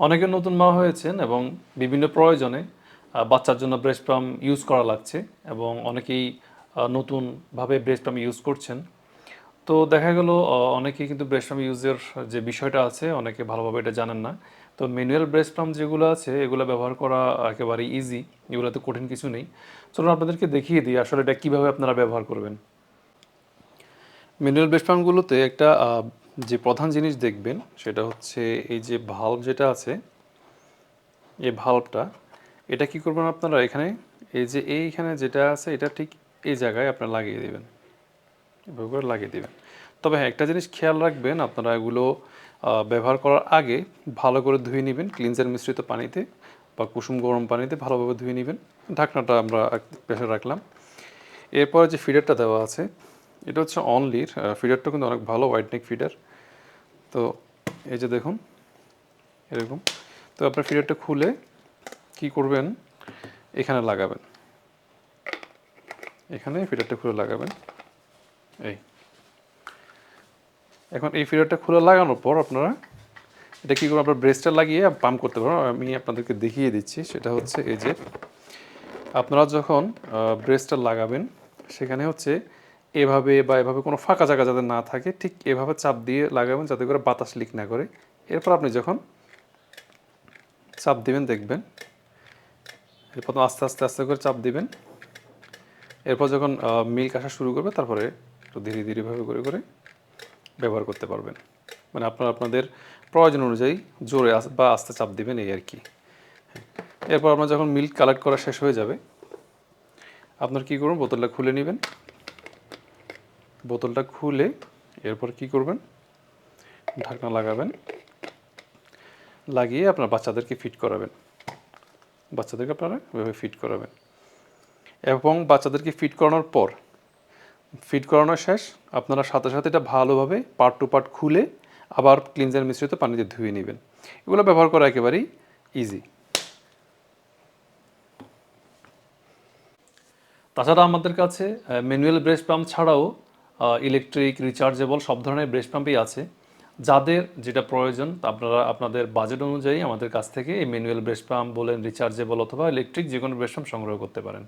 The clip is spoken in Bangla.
অনেকে নতুন মা হয়েছেন এবং বিভিন্ন প্রয়োজনে বাচ্চার জন্য ব্রেস্ট পাম্প ইউজ করা লাগছে এবং অনেকেই নতুনভাবে ব্রেস্ট পাম্প ইউজ করছেন। তো দেখা গেল অনেকেই কিন্তু ব্রেস্ট পাম্প ইউজের যে বিষয়টা আছে, অনেকে ভালোভাবে এটা জানেন না। তো ম্যানুয়াল ব্রেস্ট পাম্প যেগুলো আছে, এগুলো ব্যবহার করা একেবারে ইজি এগুলোতে কঠিন কিছু নেই। চলুন আপনাদেরকে দেখিয়ে দিই আসলে এটা কীভাবে আপনারা ব্যবহার করবেন। মিনারেল ব্রেস্ট পাম্পগুলোতে একটা যে প্রধান জিনিস দেখবেন সেটা হচ্ছে এই যে ভাল্ব যেটা আছে, এই ভাল্বটা এটা কি করবেন আপনারা এখানে? এই যে এইখানে যেটা আছে, এটা ঠিক এই জায়গায় আপনারা লাগিয়ে দেবেন। এভাবে করে লাগিয়ে দেবেন। তবে হ্যাঁ একটা জিনিস খেয়াল রাখবেন, আপনারা এগুলো ব্যবহার করার আগে ভালো করে ধুয়ে নেবেন ক্লিনজার মিশ্রিত পানিতে বা কুসুম গরম পানিতে ভালোভাবে ধুয়ে নেবেন। ঢাকনাটা আমরা প্রেশার রাখলাম। এরপরে যে ফিডারটা দেওয়া আছে এটা হচ্ছে অনলির ফিডারটা কিন্তু অনেক ভালো হোয়াইট নেক ফিডার তো এই যে দেখুন, এরকম। তো আপনার ফিডারটা খুলে কি করবেন? এখানে লাগাবেন। এখানে ফিডারটা খুলে লাগাবেন। এই। এখন এই ফিডারটা খুলে লাগানোর পর আপনারা এটা কী করবেন? আপনার ব্রেস্টটা লাগিয়ে পাম্প করতে পারবেন। আমি আপনাদেরকে দেখিয়ে দিচ্ছি। সেটা হচ্ছে এই যে, আপনারা যখন ব্রেস্টটা লাগাবেন, সেখানে হচ্ছে এভাবে বা এভাবে কোনো ফাঁকা জায়গা যাতে না থাকে, ঠিক এভাবে চাপ দিয়ে লাগাবেন যাতে করে বাতাস লিক না করে। এরপর আপনি যখন চাপ দিবেন, দেখবেন, এরপর আস্তে আস্তে আস্তে করে চাপ দিবেন। এরপর যখন মিল্ক আসা শুরু করবে, তারপরে একটু ধীরে ধীরেভাবে করে করে ব্যবহার করতে পারবেন। মানে আপনার, আপনাদের প্রয়োজন অনুযায়ী জোরে বা আস্তে চাপ দিবেন এই আর কি। এরপর আপনার যখন মিল্ক কালেক্ট করা শেষ হয়ে যাবে, আপনার কী করুন, বোতলটা খুলে নেবেন। বোতলটা খুলে এরপর কি করবেন? ঢাকনা লাগাবেন। লাগিয়ে আপনার বাচ্চাদেরকে ফিট করাবেন। বাচ্চাদেরকে আপনারা এভাবে ফিট করাবেন। এবং বাচ্চাদেরকে ফিট করানোর পর ফিট করানো শেষ আপনারা সাথে সাথে এটা ভালোভাবে পার্ট টু পার্ট খুলে আবার ক্লিনজার মিশ্রিত পানিতে ধুয়ে নেবেন। এগুলো ব্যবহার করা একেবারেই ইজি তাছাড়া আমাদের কাছে ম্যানুয়াল ব্রেস্ট পাম্প ছাড়াও ইলেকট্রিক রিচার্জেবল সব ধরনের ব্রেস্ট পাম্পই আছে। যাদের যেটা প্রয়োজন আপনারা আপনাদের বাজেট অনুযায়ী আমাদের কাছ থেকে এই ম্যানুয়াল ব্রেস্ট পাম্প বলেন রিচার্জেবল অথবা ইলেকট্রিক যে কোনো ব্রেস্ট পাম্প সংগ্রহ করতে পারেন।